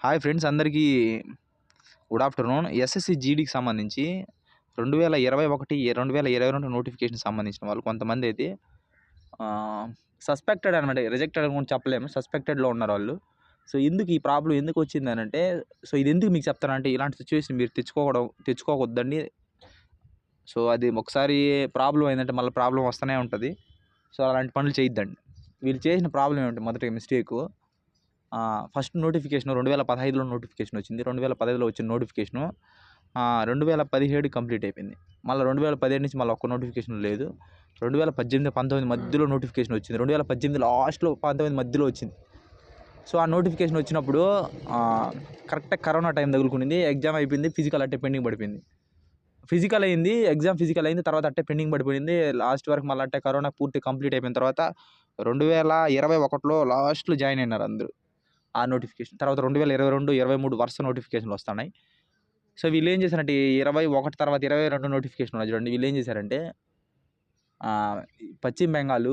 Hi friends అందరికీ good afternoon SSC జీడీకి సంబంధించి రెండు వేల ఇరవై ఒకటి రెండు వేల ఇరవై రెండు నోటిఫికేషన్ సంబంధించిన వాళ్ళు కొంతమంది అయితే సస్పెక్టెడ్ అనమాట రిజెక్టెడ్ అని కూడా చెప్పలేము. సస్పెక్టెడ్లో ఉన్నారు వాళ్ళు. సో ఎందుకు ఈ ప్రాబ్లం ఎందుకు వచ్చింది అని అంటే సో ఇది ఎందుకు మీకు చెప్తానంటే ఇలాంటి సిచ్యువేషన్ మీరు తెచ్చుకోవడం తెచ్చుకోవద్దండి సో అది ఒకసారి ప్రాబ్లం అయిందంటే మళ్ళీ ప్రాబ్లం వస్తూనే ఉంటుంది. సో అలాంటి పనులు చేయొద్దండి. వీళ్ళు చేసిన ప్రాబ్లం ఏమిటి? మొదటి మిస్టేక్ ఫస్ట్ నోటిఫికేషన్ రెండు వేల పదహైదులో నోటిఫికేషన్ వచ్చింది. రెండు వేల పదహైదులో వచ్చిన నోటిఫికేషను రెండు వేల పదిహేడు కంప్లీట్ అయిపోయింది. మళ్ళీ రెండు వేల పదిహేడు నుంచి మళ్ళీ ఒక్క నోటిఫికేషన్ లేదు. రెండు వేల పద్దెనిమిది పంతొమ్మిది మధ్యలో నోటిఫికేషన్ వచ్చింది. రెండు వేల పద్దెనిమిది లాస్ట్లో పంతొమ్మిది మధ్యలో వచ్చింది. సో ఆ నోటిఫికేషన్ వచ్చినప్పుడు కరెక్ట్గా కరోనా టైం తగులుకునింది. ఎగ్జామ్ అయిపోయింది ఫిజికల్ అట్టే పెండింగ్ పడిపోయింది. ఫిజికల్ అయింది ఎగ్జామ్ ఫిజికల్ అయింది తర్వాత అట్టే పెండింగ్ పడిపోయింది. లాస్ట్ వరకు మళ్ళీ అట్టే కరోనా పూర్తి కంప్లీట్ అయిపోయిన తర్వాత రెండు వేల ఇరవై ఒకటిలో లాస్ట్లో జాయిన్ అయినారు అందరూ. ఆ నోటిఫికేషన్ తర్వాత రెండు వేల ఇరవై రెండు ఇరవై మూడు వరుస నోటిఫికేషన్లు వస్తున్నాయి. సో వీళ్ళు ఏం చేశారంటే ఇరవై ఒకటి తర్వాత ఇరవై రెండు నోటిఫికేషన్ ఉన్నాయి చూడండి. వీళ్ళు ఏం చేశారంటే పశ్చిమ బెంగాల్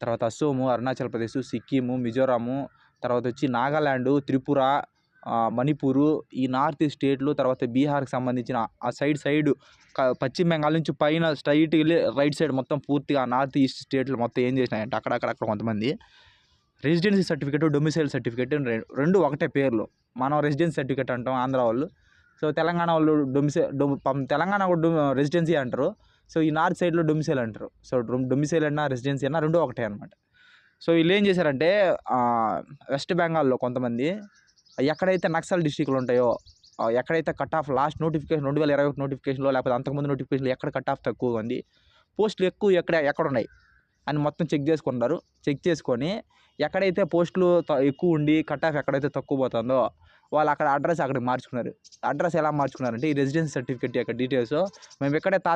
తర్వాత అస్సోము అరుణాచల్ ప్రదేశ్ సిక్కిము మిజోరాము తర్వాత వచ్చి నాగాల్యాండ్ త్రిపుర మణిపూరు ఈ నార్త్ ఈస్ట్ స్టేట్లు తర్వాత బీహార్కి సంబంధించిన ఆ సైడ్ సైడ్ పశ్చిమ బెంగాల్ నుంచి పైన స్ట్రైట్ వెళ్ళి రైట్ సైడ్ మొత్తం పూర్తిగా నార్త్ ఈస్ట్ స్టేట్లు మొత్తం ఏం చేసినాయంటే అక్కడక్కడక్కడ కొంతమంది రెసిడెన్సీ సర్టిఫికేట్ డొమిసైల్ సర్టిఫికేట్ రెండు ఒకటే పేర్లు. మనం రెసిడెన్సీ సర్టిఫికేట్ అంటాం ఆంధ్ర వాళ్ళు. సో తెలంగాణ వాళ్ళు డొమిసే డొమ్ పం- తెలంగాణ కూడా రెసిడెన్సీ అంటారు. సో ఈ నార్త్ సైడ్లో డొమిసైల్ అంటారు. సో డొమిసైల్ అన్నా రెసిడెన్సీ అన్నా రెండు ఒకటే అనమాట సో వీళ్ళు ఏం చేశారంటే వెస్ట్ బెంగాల్లో కొంతమంది ఎక్కడైతే నక్సల్ డిస్టిక్లు ఉంటాయో ఎక్కడైతే కట్ ఆఫ్ లాస్ట్ నోటిఫికేషన్ రెండు వేల ఇరవై ఒకటి నోటిఫికేషన్లో లేకపోతే అంతకుముందు నోటిఫికేషన్లో ఎక్కడ కట్ ఆఫ్ తక్కువ ఉంది పోస్టులు ఎక్కువ ఎక్కడ ఎక్కడ ఉన్నాయి అని మొత్తం చెక్ చేసుకుంటారు చెక్ చేసుకొని ఎక్కడైతే పోస్టులు త- ఎక్కువ ఉండి కట్ ఆఫ్ ఎక్కడైతే తక్కువ పోతుందో వాళ్ళు అక్కడ అడ్రస్ అక్కడికి మార్చుకున్నారు. అడ్రస్ ఎలా మార్చుకున్నారంటే ఈ రెసిడెన్స్ సర్టిఫికేట్ యొక్క డీటెయిల్స్ మేము ఇక్కడే తా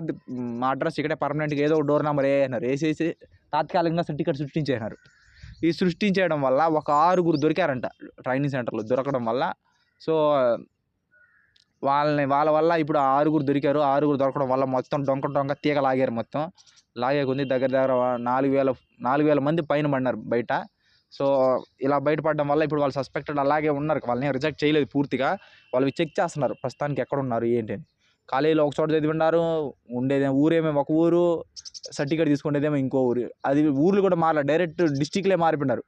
మా అడ్రస్ ఇక్కడే పర్మనెంట్గా ఏదో డోర్ నెంబర్ వేయన్నారు వేసేసి తాత్కాలికంగా సర్టిఫికేట్ సృష్టించేసినారు. ఈ సృష్టించేయడం వల్ల ఒక ఆరుగురు దొరికారంట ట్రైనింగ్ సెంటర్లో దొరకడం వల్ల. సో వాళ్ళని వాళ్ళ వల్ల ఇప్పుడు ఆరుగురు దొరికారు. ఆరుగురు దొరకడం వల్ల మొత్తం డొంక డొంక తీగ లాగారు మొత్తం. లాగే కొంది దగ్గర దగ్గర నాలుగు వేల నాలుగు వేల మంది పైన పడినారు బయట. సో ఇలా బయటపడడం వల్ల ఇప్పుడు వాళ్ళు సస్పెక్టెడ్ అలాగే ఉన్నారు. వాళ్ళని రిజెక్ట్ చేయలేదు పూర్తిగా. వాళ్ళు చెక్ చేస్తున్నారు ప్రస్తుతానికి ఎక్కడ ఉన్నారు ఏంటి అని. కాలేజీలో ఒక చోట చదివి ఉన్నారు ఉండేదేమో ఊరేమో ఒక ఊరు సర్టిఫికేట్ తీసుకునేదేమో ఇంకో ఊరు. అది ఊర్లు కూడా మారలే డైరెక్ట్ డిస్టిక్లే మారిపోయినారు.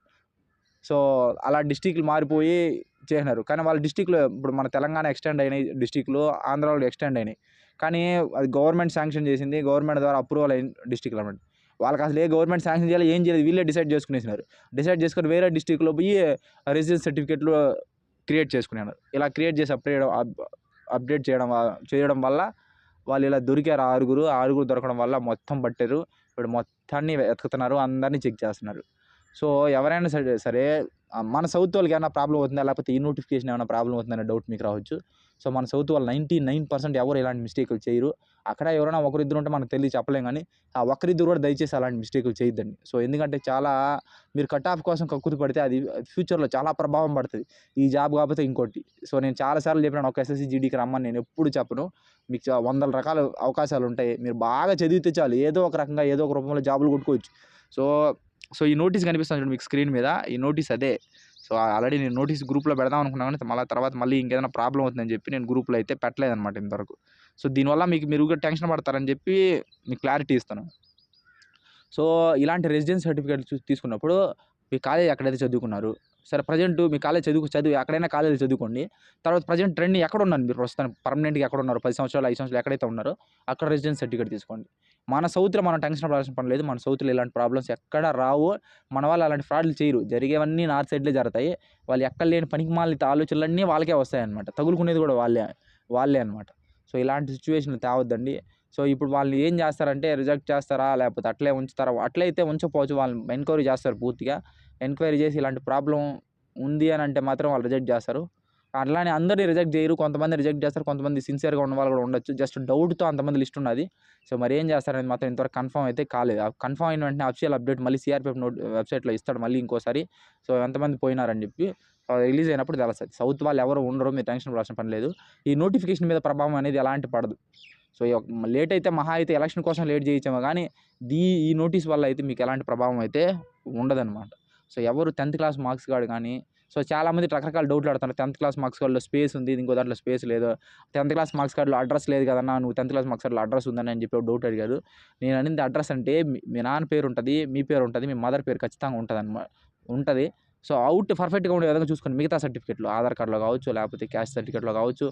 సో అలా డిస్టిక్లు మారిపోయి చేసినారు. కానీ వాళ్ళ డిస్టిక్లో ఇప్పుడు మన తెలంగాణ ఎక్స్టెండ్ అయినాయి డిస్టిక్లు ఆంధ్రాలో ఎక్స్టెండ్ అయినాయి. కానీ అది గవర్నమెంట్ శాంక్షన్ చేసింది గవర్నమెంట్ ద్వారా అప్రూవల్ అయిన డిస్టిక్లు అనమాట వాళ్ళకి అసలు ఏ గవర్నమెంట్ శాంక్షన్ చేయాలి ఏం చేయాలి వీళ్ళే డిసైడ్ చేసుకునేసినారు. డిసైడ్ చేసుకొని వేరే డిస్టిక్లో పోయి రెసిడెన్స్ సర్టిఫికేట్లు క్రియేట్ చేసుకున్నారు ఇలా క్రియేట్ చేసి అప్డేట్ అప్డేట్ చేయడం చేయడం వల్ల వాళ్ళు ఇలా దొరికారు ఆరుగురు ఆరుగురు దొరకడం వల్ల మొత్తం పట్టారు. ఇప్పుడు మొత్తాన్ని వెతుకుతున్నారు అందరినీ చెక్ చేస్తున్నారు. సో ఎవరైనా సరే సరే మన సౌత్ వాళ్ళకి ఏమైనా ప్రాబ్లం అవుతుందా? లేకపోతే ఈ నోటిఫికేషన్ ఏమైనా ప్రాబ్లం అవుతుందనే డౌట్ మీకు రావచ్చు. సో మన సౌత్ వాళ్ళు నైంటీ నైన్ పర్సెంట్ ఎవరు ఇలాంటి మిస్టేకులు చేయరు. అక్కడ ఎవరైనా ఒకరిద్దరు ఉంటే మనకు తెలియ చెప్పలేం కానీ ఆ ఒకరిద్దరు కూడా దయచేసి అలాంటి మిస్టేకులు చేయొద్దండి. సో ఎందుకంటే చాలా మీరు కట్ ఆఫ్ కోసం కక్కుతు పడితే అది ఫ్యూచర్లో చాలా ప్రభావం పడుతుంది. ఈ జాబ్ కాకపోతే ఇంకోటి. సో నేను చాలాసార్లు చెప్పినాను ఒక ఎస్ఎస్సి జీడీకి రమ్మని నేను ఎప్పుడు చెప్పను. మీకు వందల రకాల అవకాశాలు ఉంటాయి. మీరు బాగా చదివితే చాలు. ఏదో ఒక రకంగా ఏదో ఒక రూపంలో జాబులు కొట్టుకోవచ్చు. సో సో ఈ నోటీస్ కనిపిస్తుంది చూడండి మీకు స్క్రీన్ మీద. ఈ నోటీస్ అదే. సో ఆల్రెడీ నేను నోటీస్ గ్రూప్లో పెడదాం అనుకున్నాను కానీ మళ్ళీ తర్వాత మళ్ళీ ఇంకేదైనా ప్రాబ్లం అవుతుందని చెప్పి నేను గ్రూప్లో అయితే పెట్టలేదన్నమాట ఇంతవరకు. సో దీనివల్ల మీకు మీరు కూడా టెన్షన్ పడతారని చెప్పి మీకు క్లారిటీ ఇస్తాను. సో ఇలాంటి రెసిడెన్స్ సర్టిఫికేట్ చూ తీసుకున్నప్పుడు మీ కాలేజ్ ఎక్కడైతే చదువుకున్నారు? సరే ప్రజెంట్ మీ కాలేజ్ చదువు చదువు ఎక్కడైనా కాలేజ్ చదువుకోండి. తర్వాత ప్రజెంట్ ట్రెండ్ ఎక్కడ ఉన్నారు మీరు ప్రస్తుతం పర్మనెంట్గా ఎక్కడ ఉన్నారు పది సంవత్సరాలు ఐదు సంవత్సరాలు ఎక్కడైతే ఉన్నారో అక్కడ రెసిడెన్స్ సర్టిఫికేట్ తీసుకోండి. మన సౌత్లో మనం టెన్షన్ పడాల్సిన పని లేదు. మన సౌత్లో ఇలాంటి ప్రాబ్లమ్స్ ఎక్కడ రావు. మన వాళ్ళు అలాంటి ఫ్రాడ్లు చేయరు. జరిగేవన్నీ నార్త్ సైడ్లే జరుగుతాయి. వాళ్ళు ఎక్కడ లేని పనికి మాలిత ఆలోచనలన్నీ వాళ్ళకే వస్తాయన్నమాట. తగులుకునేది కూడా వాళ్ళే వాళ్ళే అనమాట సో ఇలాంటి సిచ్యువేషన్లు తేవద్దండి. సో ఇప్పుడు వాళ్ళు ఏం చేస్తారంటే రిజెక్ట్ చేస్తారా? లేకపోతే అట్లే ఉంచుతారా? అట్లయితే ఉంచకపోవచ్చు. వాళ్ళని ఎంక్వైరీ చేస్తారు పూర్తిగా. ఎంక్వైరీ చేసి ఇలాంటి ప్రాబ్లం ఉంది అని అంటే మాత్రం వాళ్ళు రిజెక్ట్ చేస్తారు. అట్లానే అందరినీ రిజెక్ట్ చేయరు. కొంతమంది రిజెక్ట్ చేస్తారు. కొంతమంది సిన్సియర్గా ఉన్న వాళ్ళు కూడా ఉండొచ్చు. జస్ట్ డౌట్తో అంతమంది లిస్ట్ ఉన్నది. సో మరి ఏం చేస్తారనేది మాత్రం ఇంతవరకు కన్ఫర్మ్ అయితే కాలేదు. కన్ఫర్మ్ అయిన వెంటనే అఫిషియల్ అప్డేట్ మళ్ళీ సిఆర్పిఎఫ్ నోట్ వెబ్సైట్లో ఇస్తాడు మళ్ళీ ఇంకోసారి. సో ఎంతమంది పోయినారని చెప్పి రిలీజ్ అయినప్పుడు తెలుస్తుంది. సౌత్ వాళ్ళు ఎవరు ఉండరు. మీరు టెన్షన్ పడాల్సిన పని లేదు. ఈ నోటిఫికేషన్ మీద ప్రభావం అనేది ఎలాంటి పడదు. సో లేట్ అయితే మహా అయితే ఎలక్షన్ కోసం లేట్ చేయించాము కానీ దీ ఈ నోటీస్ వల్ల అయితే మీకు ఎలాంటి ప్రభావం అయితే ఉండదన్నమాట. సో ఎవరు టెన్త్ క్లాస్ మార్క్స్ కార్డు కానీ సో చాలామంది రకరకాల డౌట్లు ఆడుతున్నారు టెన్త్ క్లాస్ మార్క్స్ కార్డులో స్పేస్ ఉంది ఇంకో దాంట్లో స్పేస్ లేదు. టెన్త్ క్లాస్ మార్క్స్ కార్డులో అడ్రస్ లేదు కదన్నా నువ్వు టెన్త్ క్లాస్ మార్క్స్ కార్డులో అడ్రస్ ఉందని అని చెప్పి డౌట్ అడిగారు నేను అనేది అడ్రస్ అంటే మీ- మీ నాన్న పేరు ఉంటుంది మీ పేరు ఉంటుంది మీ మదర్ పేరు ఖచ్చితంగా ఉంటుంది అనమాట ఉంటుంది. సో అవుట్ పర్ఫెక్ట్గా ఉండే విధంగా చూసుకోండి మిగతా సర్టిఫికెట్లు ఆధార్ కార్డులో కావచ్చు లేకపోతే క్యాస్ట్ సర్టిఫికేట్లో కావచ్చు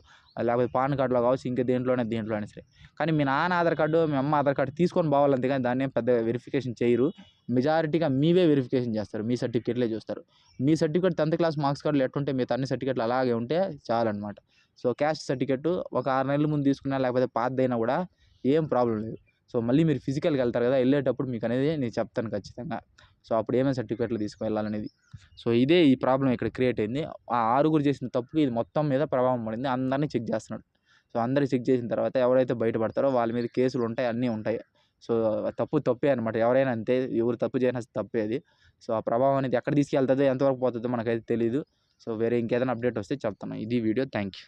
లేకపోతే పాన్ కార్డులో కావచ్చు ఇంకా దేంట్లోనే దేంట్లోనే సరే. కానీ మీ నాన్న ఆధార్ కార్డు మీ అమ్మ ఆధార్ కార్డు తీసుకొని పోవాలి కానీ దాన్ని ఏం పెద్ద వెరిఫికేషన్ చేయరు. మెజారిటీగా మీవే వెరిఫికేషన్ చేస్తారు. మీ సర్టిఫికేట్లే చూస్తారు. మీ సర్టిఫికేట్ టెన్త్ క్లాస్ మార్క్స్ కార్డులు ఎట్టుంటే మీ అన్ని సర్టిఫికేట్లు అలాగే ఉంటే చాలన్నమాట. సో క్యాస్ట్ సర్టిఫికేట్ ఒక ఆరు నెలల ముందు తీసుకున్నా లేకపోతే పాతదైనా కూడా ఏం ప్రాబ్లం లేదు. సో మళ్ళీ మీరు ఫిజికల్కి వెళ్తారు కదా వెళ్ళేటప్పుడు మీకు అనేది నేను చెప్తాను ఖచ్చితంగా. సో అప్పుడు ఏమేమి సర్టిఫికేట్లు తీసుకువెళ్ళాలనేది. సో ఇదే ఈ ప్రాబ్లం ఇక్కడ క్రియేట్ అయింది. ఆ ఆరుగురు చేసిన తప్పుకి ఇది మొత్తం మీద ప్రభావం పడింది. అందరినీ చెక్ చేస్తున్నాడు. సో అందరు చెక్ చేసిన తర్వాత ఎవరైతే బయటపడతారో వాళ్ళ మీద కేసులు ఉంటాయి అన్నీ ఉంటాయి. సో తప్పు తప్పే అనమాట ఎవరైనా అంతే ఎవరు తప్పు చేసినా తప్పే అది. సో ఆ ప్రభావం అనేది ఎక్కడ తీసుకెళ్తుందో ఎంతవరకు పోతుందో మనకైతే తెలియదు సో వేరే ఇంకేదైనా అప్డేట్ వస్తే చెప్తాను ఇది వీడియో. Thank you